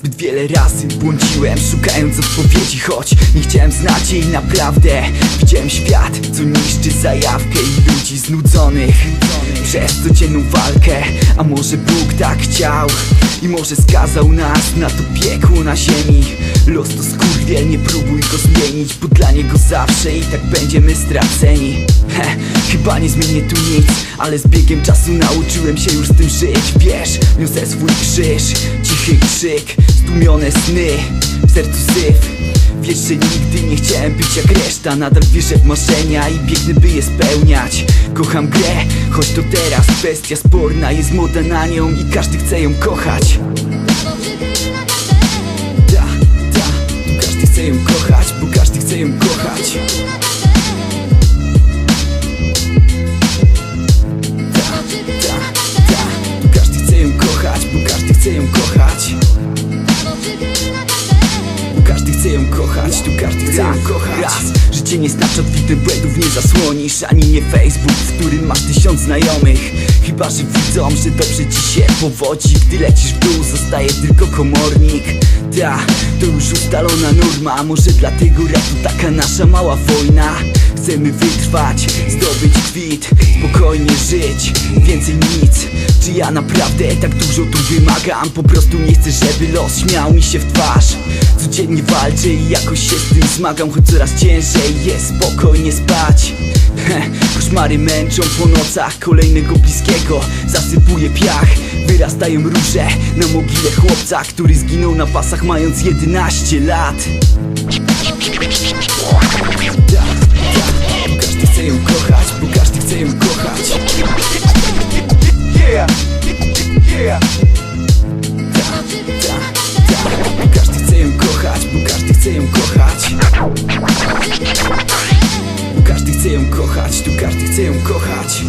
Zbyt wiele razy błądziłem, szukając odpowiedzi Choć nie chciałem znać jej naprawdę. Widziałem świat, co niszczy zajawkę I ludzi znudzonych. Przez codzienną walkę A może Bóg tak chciał? I może skazał nas na to piekło na ziemi? Los to skurwiel, nie próbuj go zmienić Bo dla niego zawsze i tak będziemy straceni. Heh, Chyba nie zmienię tu nic Ale z biegiem czasu nauczyłem się już z tym żyć. Wiesz, niosę swój krzyż Cichy krzyk, stłumione sny W sercu syf. Wiesz, że nigdy nie chciałem być jak reszta. Nadal wierzę w marzenia i biegnę by je spełniać. Kocham grę, choć to teraz kwestia sporna. Jest moda na nią i każdy chce ją kochać kochać, tu każdy chce ją kochać. Raz, życie nie znaczy odbitych błędów nie zasłonisz Ani nie Facebook, w którym masz tysiąc znajomych. Chyba, że widzą, że dobrze ci się powodzi. Gdy lecisz w dół, zostaje tylko komornik. Ta, to już ustalona norma. Może dlatego rap to taka nasza mała wojna? Chcemy wytrwać, zdobyć kwit Spokojnie żyć, więcej nic Czy ja naprawdę tak dużo tu wymagam? Po prostu nie chcę, żeby los śmiał mi się w twarz. Codziennie walczę i jakoś się z tym zmagam Choć coraz ciężej jest spokojnie spać. Heh, Koszmary męczą po nocach Kolejnego bliskiego. Zasypuje piach Wyrastają róże na mogile chłopca Który zginął na pasach mając 11 lat kochać, tu każdy chce ją kochać